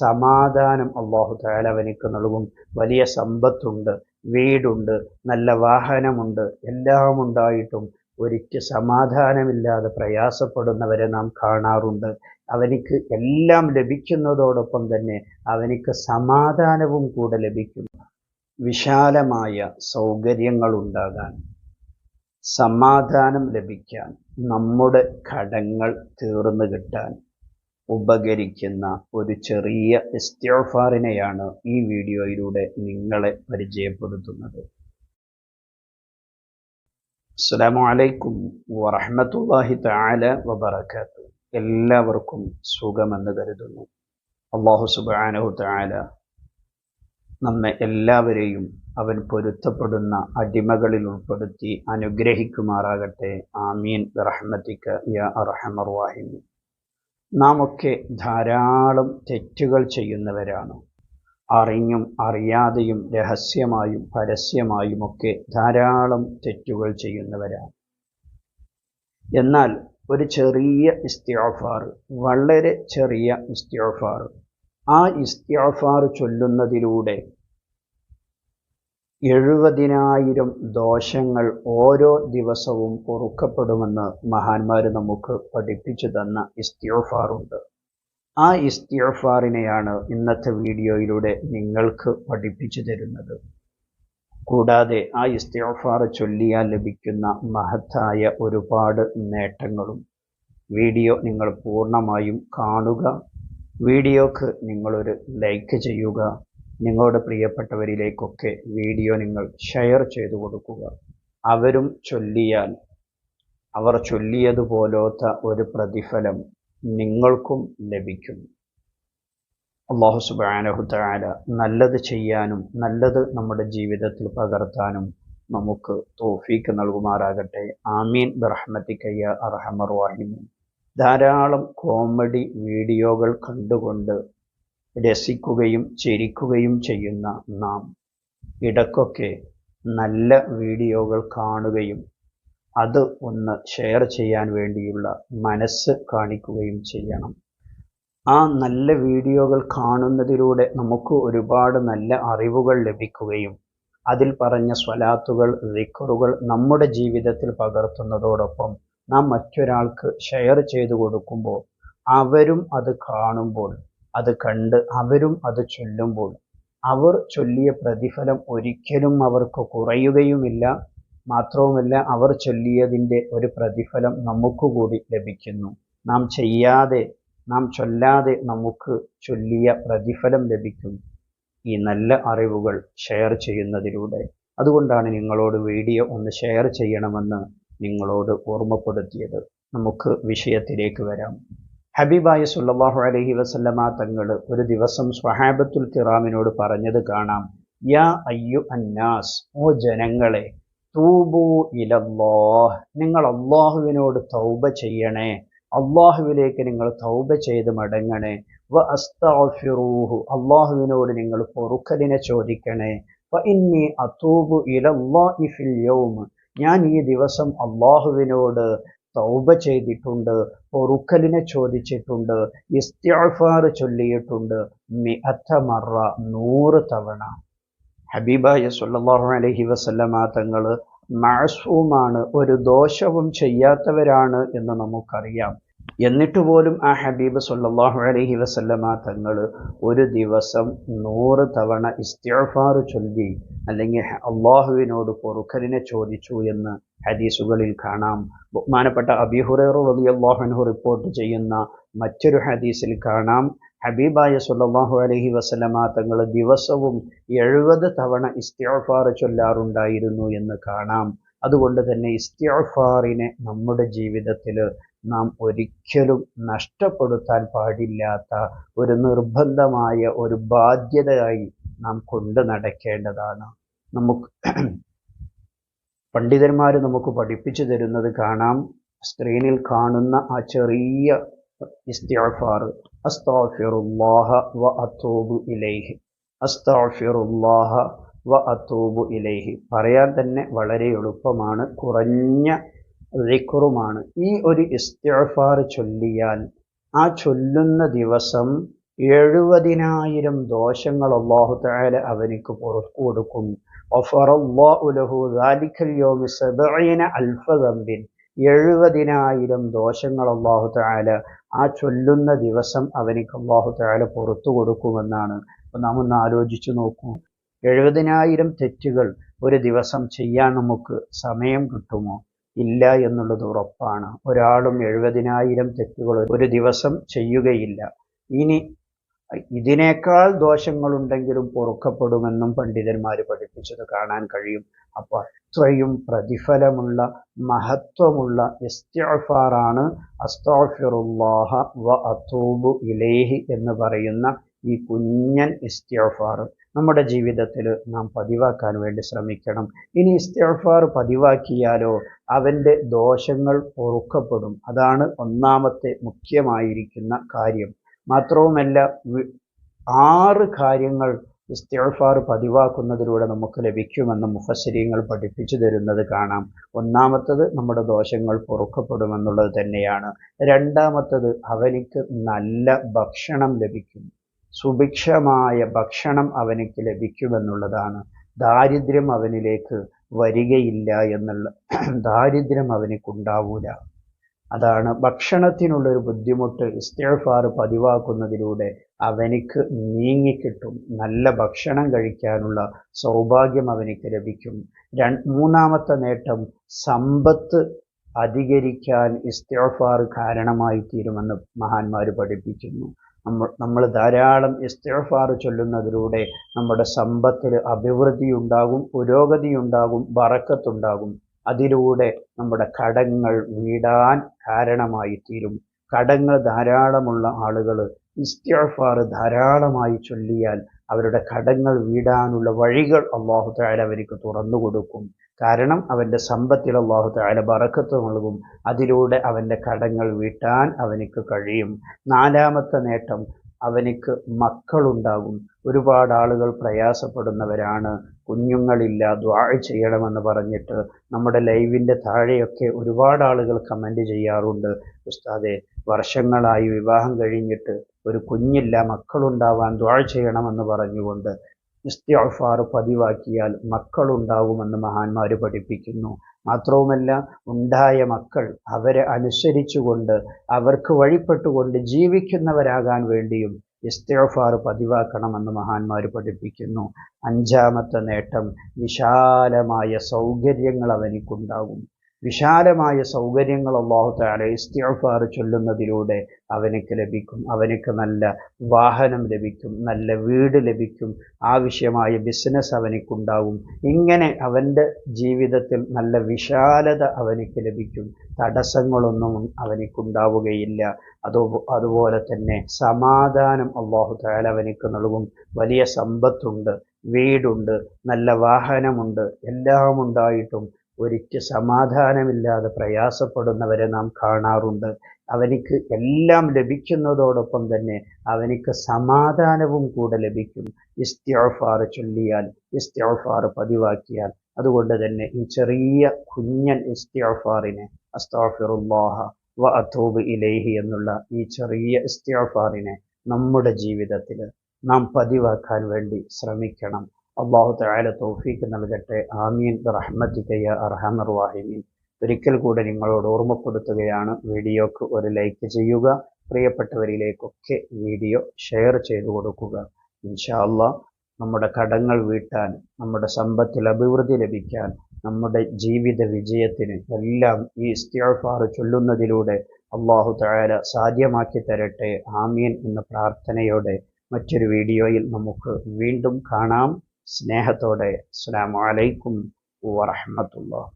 സമാധാനം അള്ളാഹു താല അവനിക്ക് നൽകും വലിയ സമ്പത്തുണ്ട് വീടുണ്ട് നല്ല വാഹനമുണ്ട് എല്ലാം ഉണ്ടായിട്ടും ഒരിക്കൽ സമാധാനമില്ലാതെ പ്രയാസപ്പെടുന്നവരെ നാം കാണാറുണ്ട്. അവനിക്ക് എല്ലാം ലഭിക്കുന്നതോടൊപ്പം തന്നെ അവനിക്ക് സമാധാനവും കൂടെ ലഭിക്കും. വിശാലമായ സൗകര്യങ്ങൾ ഉണ്ടാകാൻ സമാധാനം ലഭിക്കാൻ നമ്മുടെ കടങ്ങൾ തീർന്നു കിട്ടാൻ ഉപകരിക്കുന്ന ഒരു ചെറിയ ഇസ്തിഗ്ഫാറിനെയാണ് ഈ വീഡിയോയിലൂടെ നിങ്ങളെ പരിചയപ്പെടുത്തുന്നത്. അസ്സലാമു അലൈക്കും വറഹ്മത്തുള്ളാഹി തആല വബറകാത്തു. എല്ലാവർക്കും സുഖമെന്ന് കരുതുന്നു. അള്ളാഹു സുബാനഹു താല നമ്മെ എല്ലാവരെയും അവൻ പൊരുത്തപ്പെടുന്ന അടിമകളിൽ ഉൾപ്പെടുത്തി അനുഗ്രഹിക്കുമാറാകട്ടെ. ആമീൻ. റഹ്മത്തിക്ക യാ അർഹമർ വാഹിമീൻ നാം ഒക്കെ ധാരാളം തെറ്റുകൾ ചെയ്യുന്നവരാണ്. അറിഞ്ഞും അറിയാതെയും രഹസ്യമായും പരസ്യമായും ഒക്കെ ധാരാളം തെറ്റുകൾ ചെയ്യുന്നവരാണ്. എന്നാൽ ഒരു ചെറിയ ഇസ്തിയോഫാർ വളരെ ചെറിയ ഇസ്തിയോഫാർ ആ ഇസ്തിയോഫാർ ചൊല്ലുന്നതിലൂടെ എഴുപതിനായിരം ദോഷങ്ങൾ ഓരോ ദിവസവും പൊറുക്കപ്പെടുമെന്ന് മഹാന്മാർ നമുക്ക് പഠിപ്പിച്ചു തന്ന ഇസ്തിഗ്ഫാറുണ്ട് ആ ഇസ്തിയോഫാറിനെയാണ് ഇന്നത്തെ വീഡിയോയിലൂടെ നിങ്ങൾക്ക് പഠിപ്പിച്ചു തരുന്നത്. കൂടാതെ ആ ഇസ്തിയോഫാർ ചൊല്ലിയാൽ ലഭിക്കുന്ന മഹത്തായ ഒരുപാട് നേട്ടങ്ങളും വീഡിയോ നിങ്ങൾ പൂർണമായും കാണുക. വീഡിയോക്ക് നിങ്ങളൊരു ലൈക്ക് ചെയ്യുക. നിങ്ങളുടെ പ്രിയപ്പെട്ടവരിലേക്കൊക്കെ വീഡിയോ നിങ്ങൾ ഷെയർ ചെയ്തു കൊടുക്കുക. അവരും ചൊല്ലിയാൽ അവർ ചൊല്ലിയതുപോലത്തെ ഒരു പ്രതിഫലം നിങ്ങൾക്കും ലഭിക്കും. അള്ളാഹു സുബാനഹു താല നല്ലത് ചെയ്യാനും നല്ലത് നമ്മുടെ ജീവിതത്തിൽ പകർത്താനും നമുക്ക് തോഫീക്ക് നൽകുമാറാകട്ടെ. ആമീൻ. ബറഹ്മത്തിക്കയ്യ അറഹമർ വാഹിമീൻ ധാരാളം കോമഡി വീഡിയോകൾ കണ്ടുകൊണ്ട് രസിക്കുകയും ചിരിക്കുകയും ചെയ്യുന്ന നാം. ഇടയ്ക്കൊക്കെ നല്ല വീഡിയോകൾ കാണുകയും അത് ഒന്ന് ഷെയർ ചെയ്യാൻ വേണ്ടിയുള്ള മനസ്സ് കാണിക്കുകയും ചെയ്യണം. ആ നല്ല വീഡിയോകൾ കാണുന്നതിലൂടെ നമുക്ക് ഒരുപാട് നല്ല അറിവുകൾ ലഭിക്കുകയും അതിൽ പറഞ്ഞ സ്വലാത്തുകൾ റിക്കറുകൾ നമ്മുടെ ജീവിതത്തിൽ പകർത്തുന്നതോടൊപ്പം നാം മറ്റൊരാൾക്ക് ഷെയർ ചെയ്തു കൊടുക്കുമ്പോൾ അവരും അത് കാണുമ്പോൾ അത് കണ്ട് അവരും അത് ചൊല്ലുമ്പോൾ അവർ ചൊല്ലിയ പ്രതിഫലം ഒരിക്കലും അവർക്ക് കുറയുകയുമില്ല. മാത്രവുമല്ല അവർ ചൊല്ലിയതിന്റെ ഒരു പ്രതിഫലം നമുക്ക് കൂടി ലഭിക്കുന്നു. നാം ചെയ്യാതെ നാം ചൊല്ലാതെ നമുക്ക് ചൊല്ലിയ പ്രതിഫലം ലഭിക്കും ഈ നല്ല അറിവുകൾ ഷെയർ ചെയ്യുന്നതിലൂടെ. അതുകൊണ്ടാണ് നിങ്ങളോട് വീഡിയോ ഒന്ന് ഷെയർ ചെയ്യണമെന്ന് നിങ്ങളോട് ഓർമ്മപ്പെടുത്തിയത്. നമുക്ക് വിഷയത്തിലേക്ക് വരാം. ഹബീബായ സുല്ലാഹു അലഹി വസല്ലമ തങ്ങൾ ഒരു ദിവസം സ്വഹാബത്തുൽ കിറാമിനോട് പറഞ്ഞത് കാണാം. യാ അയ്യു അന്നാസ് ഓ ജനങ്ങളെ തൂബു ഇലല്ലാഹ് നിങ്ങൾ അള്ളാഹുവിനോട് തൗബ ചെയ്യണേ അള്ളാഹുവിലേക്ക് നിങ്ങൾ തൗബ ചെയ്ത് മടങ്ങണേ വ അസ്തഗ്ഫിറൂഹു അള്ളാഹുവിനോട് നിങ്ങൾ പൊറുക്കലിനെ ചോദിക്കണേ വ ഇന്നി അതൂബു ഇലല്ലാഹി ഫിൽ യൗം ഞാൻ ഈ ദിവസം അള്ളാഹുവിനോട് തൗബ ചെയ്തിട്ടുണ്ട് പൊറുക്കലിനെ ചോദിച്ചിട്ടുണ്ട് ഇസ്തിഫാർ ചൊല്ലിയിട്ടുണ്ട് മിഅത്തമറ നൂറ് തവണ. ഹബീബായ സല്ലല്ലാഹു അലഹി വസല്ലമ തങ്ങൾ ഒരു ദോഷവും ചെയ്യാത്തവരാണ് എന്ന് നമുക്കറിയാം. എന്നിട്ട് പോലും ആ ഹബീബ് സല്ലാഹു അലഹി വസല്ലമ തങ്ങൾ ഒരു ദിവസം നൂറ് തവണ ഇസ്തിഫാർ ചൊല്ലി അല്ലെങ്കിൽ അള്ളാഹുവിനോട് പൊറുക്കലിനെ ചോദിച്ചു എന്ന് ഹദീസുകളിൽ കാണാം. ബഹുമാനപ്പെട്ട അബിഹുറേറു റളിയല്ലാഹു അൻഹു റിപ്പോർട്ട് ചെയ്യുന്ന മറ്റൊരു ഹദീസിൽ കാണാം. ഹബീബായ സുല്ലാഹു അലഹി വസ്ലമ തങ്ങൾ ദിവസവും എഴുപത് തവണ ഇസ്തിഫാർ ചൊല്ലാറുണ്ടായിരുന്നു എന്ന് കാണാം. അതുകൊണ്ട് തന്നെ ഇസ്തിഫാറിനെ നമ്മുടെ ജീവിതത്തിൽ നാം ഒരിക്കലും നഷ്ടപ്പെടുത്താൻ പാടില്ലാത്ത ഒരു നിർബന്ധമായ ഒരു ബാധ്യതയായി നാം കൊണ്ടു നടക്കേണ്ടതാണ്. നമുക്ക് പണ്ഡിതന്മാർ നമുക്ക് പഠിപ്പിച്ചു തരുന്നത് കാണാം. സ്ക്രീനിൽ കാണുന്ന ആ ചെറിയ അസ്താഫിറുല്ലാഹ വ ഇലൈഹി. വ ഇലൈഹി. പറയാൻ തന്നെ വളരെ എളുപ്പമാണ്. കുറഞ്ഞ ദിക്റുമാണ്. ഈ ഒരു ഇസ്തിഫാർ ചൊല്ലിയാൽ ആ ചൊല്ലുന്ന ദിവസം എഴുപതിനായിരം ദോഷങ്ങൾ അള്ളാഹു താല അവനിക്ക് പുറത്തു കൊടുക്കും. എഴുപതിനായിരം ദോഷങ്ങൾ അള്ളാഹു താല ആ ചൊല്ലുന്ന ദിവസം അവനിക്ക് അള്ളാഹു താല പുറത്തു കൊടുക്കുമെന്നാണ്. അപ്പൊ നാം ഒന്ന് ആലോചിച്ചു നോക്കൂ. എഴുപതിനായിരം തെറ്റുകൾ ഒരു ദിവസം ചെയ്യാൻ നമുക്ക് സമയം കിട്ടുമോ? ഇല്ല എന്നുള്ളത് ഉറപ്പാണ്. ഒരാളും എഴുപതിനായിരം തെറ്റുകൾ ഒരു ദിവസം ചെയ്യുകയില്ല. ഇനി ഇതിനേക്കാൾ ദോഷങ്ങളുണ്ടെങ്കിലും പൊറുക്കപ്പെടുമെന്നും പണ്ഡിതന്മാർ പഠിപ്പിച്ചത് കാണാൻ കഴിയും. അപ്പോൾ അത്രയും പ്രതിഫലമുള്ള മഹത്വമുള്ള ഇസ്തിഫാറാണ് അസ്തോഫിറുല്ലാഹ വ അത്തൂബു ഇലേഹി എന്ന് പറയുന്ന ഈ കുഞ്ഞൻ ഇസ്തിഫാർ നമ്മുടെ ജീവിതത്തിൽ നാം പതിവാക്കാൻ വേണ്ടി ശ്രമിക്കണം. ഇനി ഇസ്തിഫാർ പതിവാക്കിയാലോ അവന്റെ ദോഷങ്ങൾ പൊറുക്കപ്പെടും അതാണ് ഒന്നാമത്തെ മുഖ്യമായിരിക്കുന്ന കാര്യം. മാത്രവുമല്ല ആറ് കാര്യങ്ങൾ ഇസ്തിഫാർ പതിവാക്കുന്നതിലൂടെ നമുക്ക് ലഭിക്കുമെന്ന് മുഫസരിയങ്ങൾ പഠിപ്പിച്ചു തരുന്നത് കാണാം. ഒന്നാമത്തത് നമ്മുടെ ദോഷങ്ങൾ പൊറുക്കപ്പെടുമെന്നുള്ളത് തന്നെയാണ്. രണ്ടാമത്തത് അവനിക്ക് നല്ല ഭക്ഷണം ലഭിക്കും. സുഭിക്ഷമായ ഭക്ഷണം അവനിക്ക് ലഭിക്കുമെന്നുള്ളതാണ്. ദാരിദ്ര്യം അവനിലേക്ക് വരികയില്ല എന്നുള്ള ദാരിദ്ര്യം അവനിക്കുണ്ടാവൂല. അതാണ് ഭക്ഷണത്തിനുള്ളൊരു ബുദ്ധിമുട്ട് ഇസ്തിഫാർ പതിവാക്കുന്നതിലൂടെ അവനിക്ക് നീങ്ങിക്കിട്ടും. നല്ല ഭക്ഷണം കഴിക്കാനുള്ള സൗഭാഗ്യം അവനിക്ക് ലഭിക്കും. മൂന്നാമത്തെ നേട്ടം സമ്പത്ത് അധികരിക്കാൻ ഇസ്തിഫാർ കാരണമായി തീരുമെന്ന് മഹാന്മാർ പഠിപ്പിക്കുന്നു. നമ്മൾ നമ്മൾ ധാരാളം ഇസ്തിഫാർ ചൊല്ലുന്നതിലൂടെ നമ്മുടെ സമ്പത്തിൽ അഭിവൃദ്ധി ഉണ്ടാകും പുരോഗതി ഉണ്ടാകും ബറക്കത്തുണ്ടാകും. അതിലൂടെ നമ്മുടെ കടങ്ങൾ വീടാൻ കാരണമായി തീരും കടങ്ങൾ ധാരാളമുള്ള ആളുകൾ ഇസ്തിഫാർ ധാരാളമായി ചൊല്ലിയാൽ അവരുടെ കടങ്ങൾ വീടാനുള്ള വഴികൾ അള്ളാഹു താല അവർക്ക് തുറന്നു കൊടുക്കും കാരണം അവന്റെ സമ്പത്തിൽ അള്ളാഹു താല ബറക്കത്ത് നൽകും. അതിലൂടെ അവന്റെ കടങ്ങൾ വീട്ടാൻ അവനിക്ക് കഴിയും. നാലാമത്തെ നേട്ടം അവനിക്ക് മക്കളുണ്ടാകും. ഒരുപാട് ആളുകൾ പ്രയാസപ്പെടുന്നവരാണ്. കുഞ്ഞുങ്ങളില്ല ദ്വാ ചെയ്യണമെന്ന് പറഞ്ഞിട്ട് നമ്മുടെ ലൈവിന്റെ താഴെയൊക്കെ ഒരുപാട് ആളുകൾ കമന്റ് ചെയ്യാറുണ്ട്. ഉസ്താദെ വർഷങ്ങളായി വിവാഹം കഴിഞ്ഞിട്ട് ഒരു കുഞ്ഞില്ല മക്കളുണ്ടാവാൻ ദ്വാ ചെയ്യണമെന്ന് പറഞ്ഞുകൊണ്ട് ഇസ്തിഫാർ പതിവാക്കിയാൽ മക്കളുണ്ടാകുമെന്ന് മഹാന്മാർ പഠിപ്പിക്കുന്നു. മാത്രവുമല്ല ഉണ്ടായ മക്കൾ അവരെ അനുസരിച്ചുകൊണ്ട് അവർക്ക് വഴിപ്പെട്ടുകൊണ്ട് ജീവിക്കുന്നവരാകാൻ വേണ്ടിയും ഇസ്തിഫാർ പതിവാക്കണമെന്ന് മഹാന്മാർ പഠിപ്പിക്കുന്നു. അഞ്ചാമത്തെ നേട്ടം വിശാലമായ സൗകര്യങ്ങൾ അവനിക്കുണ്ടാകും. വിശാലമായ സൗകര്യങ്ങൾ അള്ളാഹു താല ഇസ്തിഫാർ ചൊല്ലുന്നതിലൂടെ അവനക്ക് ലഭിക്കും. അവനക്ക് നല്ല വാഹനം ലഭിക്കും നല്ല വീട് ലഭിക്കും ആവശ്യമായ ബിസിനസ് അവനക്കുണ്ടാവും. ഇങ്ങനെ അവന്റെ ജീവിതത്തിൽ നല്ല വിശാലത അവനക്ക് ലഭിക്കും. തടസ്സങ്ങളൊന്നും അവനക്കുണ്ടാവുകയില്ല. അതോ അതുപോലെ തന്നെ സമാധാനം അള്ളാഹു താല അവനക്ക് നൽകും. വലിയ സമ്പത്തുണ്ട് വീടുണ്ട് നല്ല വാഹനമുണ്ട് എല്ലാം ഉണ്ടായിട്ടും ഒരിക്കൽ സമാധാനമില്ലാതെ പ്രയാസപ്പെടുന്നവരെ നാം കാണാറുണ്ട്. അവനിക്ക് എല്ലാം ലഭിക്കുന്നതോടൊപ്പം തന്നെ അവനിക്ക് സമാധാനവും കൂടെ ലഭിക്കും. ഇസ്തിഫാർ ചൊല്ലിയാൽ ഇസ്തിഫാർ പതിവാക്കിയാൽ. അതുകൊണ്ട് തന്നെ ഈ ചെറിയ കുഞ്ഞൻ ഇസ്തിയോഫാറിനെ അസ്താഫിറുല്ലാഹ വ അഥൂബ് ഇലേഹി എന്നുള്ള ഈ ചെറിയ ഇസ്തിയോഫാറിനെ നമ്മുടെ ജീവിതത്തിൽ നാം പതിവാക്കാൻ വേണ്ടി ശ്രമിക്കണം. അള്ളാഹു തആല തോഫീക്ക് നൽകട്ടെ. ആമീൻ. റഹ്മത്തിക്കയ്യ അർഹമർ വാഹിമീൻ ഒരിക്കൽ കൂടെ നിങ്ങളോട് ഓർമ്മപ്പെടുത്തുകയാണ് വീഡിയോക്ക് ഒരു ലൈക്ക് ചെയ്യുക. പ്രിയപ്പെട്ടവരിലേക്കൊക്കെ വീഡിയോ ഷെയർ ചെയ്തു കൊടുക്കുക. ഇൻഷാ അള്ളാ നമ്മുടെ കടങ്ങൾ വീട്ടാൻ നമ്മുടെ സമ്പത്തിൽ അഭിവൃദ്ധി ലഭിക്കാൻ നമ്മുടെ ജീവിത വിജയത്തിന് എല്ലാം ഈ ഇസ്തിഫാർ ചൊല്ലുന്നതിലൂടെ അള്ളാഹു തആല സാധ്യമാക്കി തരട്ടെ. ആമീൻ എന്ന പ്രാർത്ഥനയോടെ മറ്റൊരു വീഡിയോയിൽ നമുക്ക് വീണ്ടും കാണാം. സ്നേഹത്തോടെ അസ്സലാമു അലൈക്കും വറഹ്മത്തുള്ളാഹി.